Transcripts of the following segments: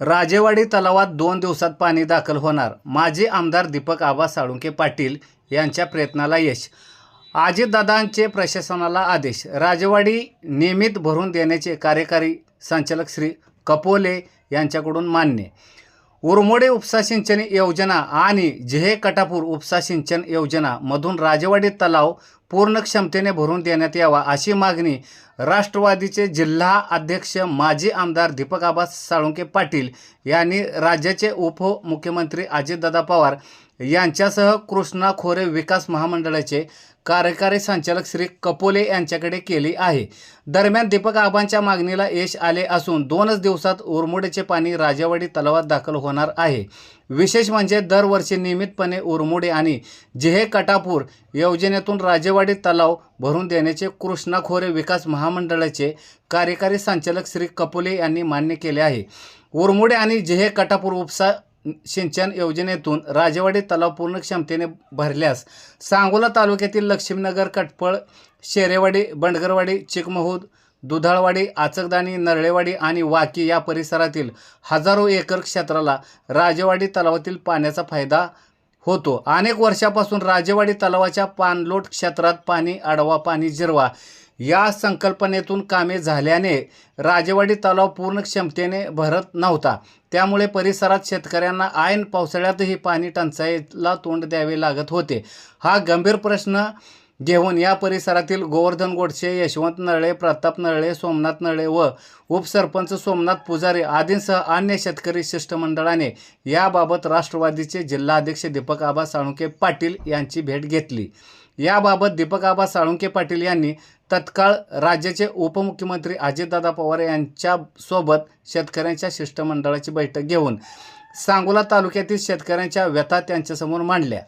राजेवाडी तलावात दोन दिवसात पाणी दाखल होणार. माजी आमदार दीपक आबा साळुंके पाटील यांच्या प्रयत्नाला यश. अजितदादांचे प्रशासनाला आदेश. राजेवाडी नियमित भरून देण्याचे कार्यकारी संचालक श्री कपोले यांच्याकडून मान्य. उरमोडे उपसा सिंचन योजना आणि जेहे कटापूर उपसा सिंचन योजना मधून राजेवाडी तलाव पूर्ण क्षमतेने भरून देण्यात यावा अशी मागणी राष्ट्रवादीचे जिल्हा अध्यक्ष माजी आमदार दीपक आबा साळुंके पाटील यांनी राज्याचे उपमुख्यमंत्री अजितदादा पवार यांच्यासह कृष्णा खोरे विकास महामंडळाचे कार्यकारी संचालक श्री कपोले यांच्याकडे केली आहे. दरम्यान दीपक आबांच्या मागणीला यश आले असून दोनच दिवसात उरमुडेचे पाणी राजेवाडी तलावात दाखल होणार आहे. विशेष म्हणजे दरवर्षी नियमितपणे उरमोडे आणि जेहे कटापूर योजनेतून राजेवाडी तलाव भरून देण्याचे कृष्णा खोरे विकास महामंडळाचे कार्यकारी संचालक श्री कपोले यांनी मान्य केले आहे. उरमुडे आणि जेहे कटापूर उपसा सिंचन योजनेतून राजेवाडी तलाव पूर्ण क्षमतेने भरल्यास सांगोला तालुक्यातील लक्ष्मीनगर कटपळ शेरेवाडी बंडगरवाडी चिकमहूद दुधाळवाडी आचकदाणी नरळेवाडी आणि वाकी या परिसरातील हजारो एकर क्षेत्राला राजेवाडी तलावातील पाण्याचा फायदा होतो. अनेक वर्षापासून राजेवाडी तलावाच्या पाणलोट क्षेत्रात पाणी आडवा पाणी जिरवा या संकल्पनेतून कामे झाल्याने राजेवाडी तलाव पूर्ण क्षमतेने भरत नव्हता. त्यामुळे परिसरात शेतकऱ्यांना ऐन पावसाळ्यातही पाणी टंचाईला तोंड द्यावे लागत होते. हा गंभीर प्रश्न घेऊन या परिसरातील गोवर्धन गोडसे यशवंत नरळे प्रताप नरळे सोमनाथ नरळे व उपसरपंच सोमनाथ पुजारी आदींसह अन्य शेतकरी शिष्टमंडळाने याबाबत राष्ट्रवादीचे जिल्हाध्यक्ष दीपक आबा साळुंके पाटील यांची भेट घेतली. याबाबत दीपक आबा साळुंके पाटील यांनी तत्काळ राज्याचे उपमुख्यमंत्री अजितदादा पवार यांच्यासोबत शेतकऱ्यांच्या शिष्टमंडळाची बैठक घेऊन सांगोला तालुक्यातील शेतकऱ्यांच्या व्यथा त्यांच्यासमोर मांडल्या.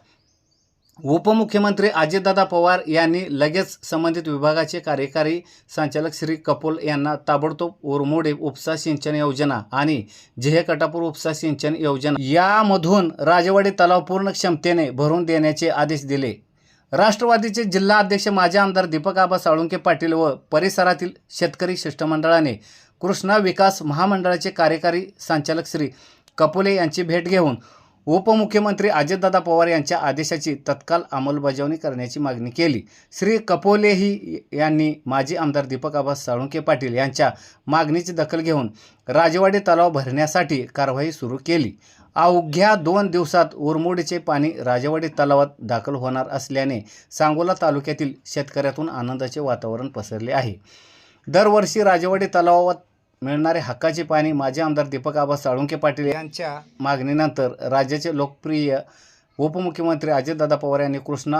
उपमुख्यमंत्री अजितदादा पवार यांनी लगेच संबंधित विभागाचे कार्यकारी संचालक श्री कपोल यांना ताबडतोब उरमोडे उपसा सिंचन योजना आणि जेहे कटापूर उपसा सिंचन योजना यामधून राजवाडी तलाव पूर्ण क्षमतेने भरून देण्याचे आदेश दिले. राष्ट्रवादीचे जिल्हा अध्यक्ष माजी आमदार दीपक आबा साळुंके पाटील व परिसरातील शेतकरी शिष्टमंडळाने कृष्णा विकास महामंडळाचे कार्यकारी संचालक श्री कपोले यांची भेट घेऊन उपमुख्यमंत्री अजितदादा पवार यांच्या आदेशाची तत्काल अंमलबजावणी करण्याची मागणी केली. श्री कपोलेही यांनी माजी आमदार दीपक आबा साळुंके पाटील यांच्या मागणीची दखल घेऊन राजवाडी तलाव भरण्यासाठी कारवाई सुरू केली. अवघ्या दोन दिवसात उरमोडीचे पाणी राजवाडी तलावात दाखल होणार असल्याने सांगोला तालुक्यातील शेतकऱ्यातून आनंदाचे वातावरण पसरले आहे. दरवर्षी राजवाडी तलावात मिळणारे हक्काचे पाणी माजी आमदार दीपक आबा साळुंके पाटील यांच्या मागणीनंतर राज्याचे लोकप्रिय उपमुख्यमंत्री अजितदादा पवार यांनी कृष्णा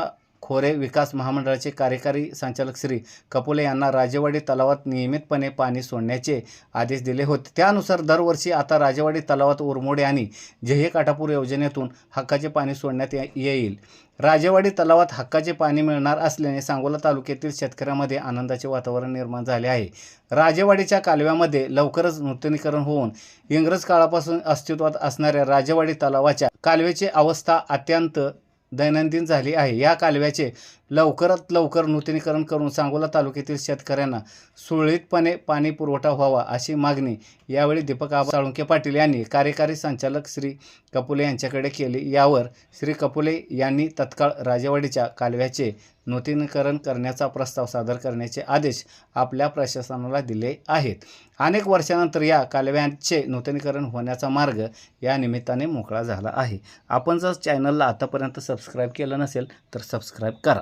खोरे विकास महामंडळाचे कार्यकारी संचालक श्री कपोले यांना राजेवाडी तलावात नियमितपणे पाणी सोडण्याचे आदेश दिले होते. त्यानुसार दरवर्षी आता राजेवाडी तलावात उरमोडे आणि जय काठापूर योजनेतून हक्काचे पाणी सोडण्यात येईल. राजेवाडी तलावात हक्काचे पाणी मिळणार असल्याने सांगोला तालुक्यातील शेतकऱ्यांमध्ये आनंदाचे वातावरण निर्माण झाले आहे. राजेवाडीच्या कालव्यामध्ये लवकरच नूतनीकरण होऊन इंग्रज काळापासून अस्तित्वात असणाऱ्या राजेवाडी तलावाच्या कालव्याची अवस्था अत्यंत दैनंदिन झाली आहे. या कालव्याचे लवकरात लवकर नूतनीकरण करून सांगोला तालुक्यातील शेतकऱ्यांना सुरळीतपणे पाणी पुरवठा व्हावा अशी मागणी यावेळी दीपक आबा साळुंके पाटील यांनी कार्यकारी संचालक श्री कपुले यांच्याकडे केली. यावर श्री कपुले यांनी तत्काळ राजेवाडीच्या कालव्याचे नूतनीकरण करण्याचा प्रस्ताव सादर करण्याचे आदेश आपल्या प्रशासनाला दिले आहेत. अनेक वर्षानंतर या कालव्यांचे नूतनीकरण होण्याचा मार्ग या निमित्ताने मोकळा झाला आहे. आपण जर चॅनलला आतापर्यंत सबस्क्राईब केलं नसेल तर सबस्क्राईब करा.